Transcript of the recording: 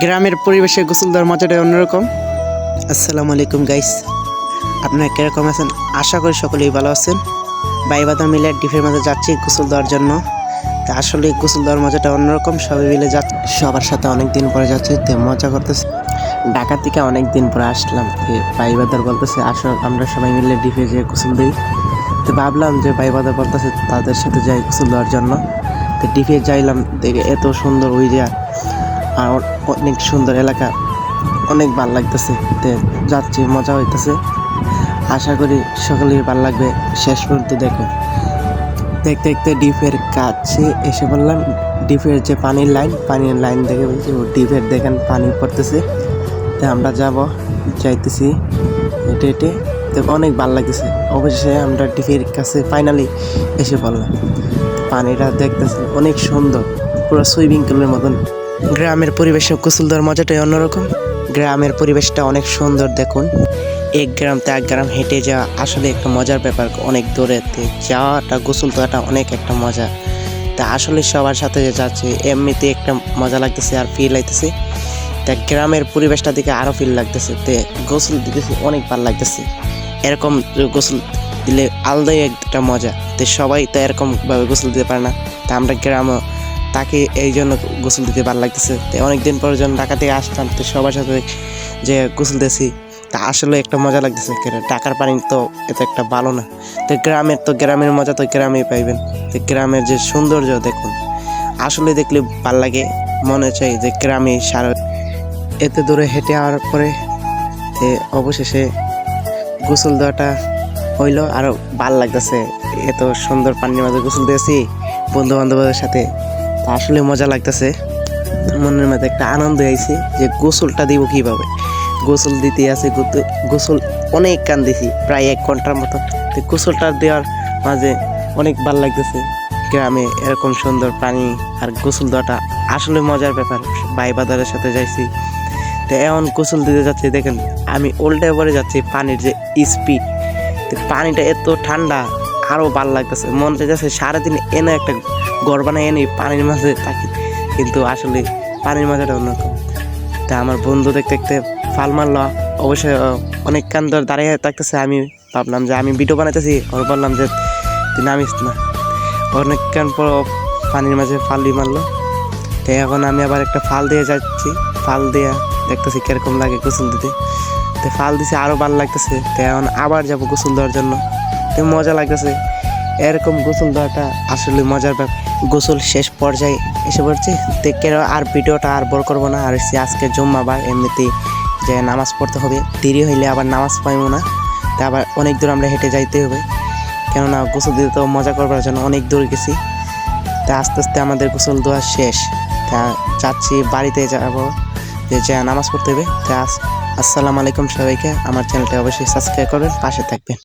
গ্রামের পরিবেশে গোসল দেওয়ার মজাটাই অন্যরকম। আসসালামু আলাইকুম গাইস আপনারা কীরকম আছেন? আশা করি সকলেই ভালো আছেন। বাই বাদা মিলে ডিফের মাঝে যাচ্ছি গোসল দেওয়ার জন্য। তা আসলে গোসল দেওয়ার মজাটা অন্যরকম, সবাই মিলে যাচ্ছে। সবার সাথে অনেক দিন পরে যাচ্ছি, তে মজা করতেছে। ঢাকা থেকে অনেক দিন পরে আসলাম ভাই বাদার বলতেছে, আসো, আমরা সবাই মিলে ডিফে যেয়ে গোসল দিই। তো ভাবলাম যে ভাই বাদা বলতেছে, তাদের সাথে যাই গোসল দেওয়ার জন্য। তো ডিফে যাইলাম, দেখে এত সুন্দর ওই যে আর অনেক সুন্দর এলাকা। অনেক ভালো লাগতেছে। তে যাচ্ছি মজা হইতেছে। আশা করি সকলেই ভালো লাগবে। শেষ পর্যন্ত দেখো দেখতে দেখতে ডিপের কাছে এসে বললাম, ডিপের যে পানির লাইন পানির লাইন দেখে বলছি, ও ডিপের দেখেন পানি পড়তেছে। তো আমরা যাব, যাইতেছি, হেঁটে হেঁটে। তো অনেক ভালো লাগতেছে। অবশেষে আমরা ডিপের কাছে ফাইনালি এসে পড়লাম। পানিটা দেখতেছে অনেক সুন্দর। পুরো সুইমিং পুলের মতন। গ্রামের পরিবেশে গোসল দেওয়ার মজাটাই অন্যরকম। গ্রামের পরিবেশটা অনেক সুন্দর, দেখুন। এক গ্রাম তে এক গ্রাম হেঁটে যাওয়া আসলে একটা মজার ব্যাপার, অনেক দূরেতে যাওয়াটা, গোসল দেওয়াটা অনেক একটা মজা। তা আসলে সবার সাথে যাচ্ছে, এমনিতে একটা মজা লাগতেছে আর ফিল লাগতেছে। তা গ্রামের পরিবেশটা দিকে আরও ফিল লাগতেছে। তে গোসল দিতেছে, অনেক ভালো লাগতেছে। এরকম গোসল দিলে আলাদাই একটা মজা। তো সবাই তো এরকমভাবে গোসল দিতে পারে না। তা আমরা গ্রামে তাকে এই জন্য গোসল দিতে ভালো লাগতেছে। অনেকদিন পর যখন ঢাকা থেকে আসলাম, তো সবার সাথে যে গোসল দিয়েছি, তা আসলে একটা মজা লাগতেছে। ঢাকার পানি তো এত একটা ভালো না। তো গ্রামের তো গ্রামের মজা তো গ্রামেই পাইবেন। তো গ্রামের যে সৌন্দর্য দেখুন, আসলে দেখলে ভালো লাগে, মনে চাই যে গ্রামে সারা এতে দূরে হেঁটে আওয়ার পরে অবশেষে গোসল দেওয়াটা হইল। আরও ভালো লাগতেছে, এত সুন্দর পানির মাঝে গোসল দিয়েছি বন্ধু বান্ধবদের সাথে। আসলে মজা লাগতেছে। মনের মধ্যে একটা আনন্দ আইছে যে গোসলটা দিব কীভাবে। গোসল দিতে আছে গোসল অনেক কান দিছি প্রায় এক ঘণ্টার মতো। তো গোসলটা দেওয়ার মাঝে অনেক ভালো লাগতেছে। গ্রামে এরকম সুন্দর পানি আর গোসল দেওয়াটা আসলে মজার ব্যাপার। ভাই বাজারের সাথে যাইছি। তো এমন গোসল দিতে যাচ্ছি, দেখেন, আমি উল্টে পরে যাচ্ছি পানির যে স্পিড। পানিটা এত ঠান্ডা আরও ভালো লাগতেছে। মন চাইতেছে সারাদিন এনে একটা ঘর বানায় এনে পানির মাঝে থাকি। কিন্তু আসলে পানির মাঝেটা অন্যরকম। তা আমার বন্ধু দেখতে দেখতে ফাল মারলো। অবশ্যই আহ, অনেক কান ধরে দাঁড়িয়ে থাকতেছে। আমি ভাবলাম যে আমি ভিডিও বানাইতেছি। ওর বললাম যে তুই নামিস না। অনেকক্ষণ পর পানির মাঝে ফালি মারলো। তো এখন আমি আবার একটা ফাল দিয়ে যাচ্ছি। ফাল দিয়ে দেখতেছি কীরকম লাগে গোসল দিতে। তো ফাল দিছে আরও ভালো লাগতেছে। তো এখন আবার যাব গোসল দেওয়ার জন্য। তো মজা লাগতেছে। এরকম গোসল দেওয়াটা আসলে মজার ব্যাপার। গোসল শেষ পর্যায়ে এসে পড়ছে। দেখে আর ভিডিওটা আর বড় করব না। আর হচ্ছে আজকে জম্মা বা এমনিতেই যে নামাজ পড়তে হবে, দেরি হইলে আবার নামাজ পাইবো না। তা আবার অনেক দূর আমরা হেঁটে যাইতে হবে। কেননা গোসল দিতে তো মজা করবার জন্য অনেক দূর গেছি। তা আস্তে আস্তে আমাদের গোসল দেওয়া শেষ। তা যাচ্ছি বাড়িতে যাব যে যা নামাজ পড়তে হবে। তা আসসালামু আলাইকুম সবাইকে। আমার চ্যানেলটা অবশ্যই সাবস্ক্রাইব করবেন, পাশে থাকবেন।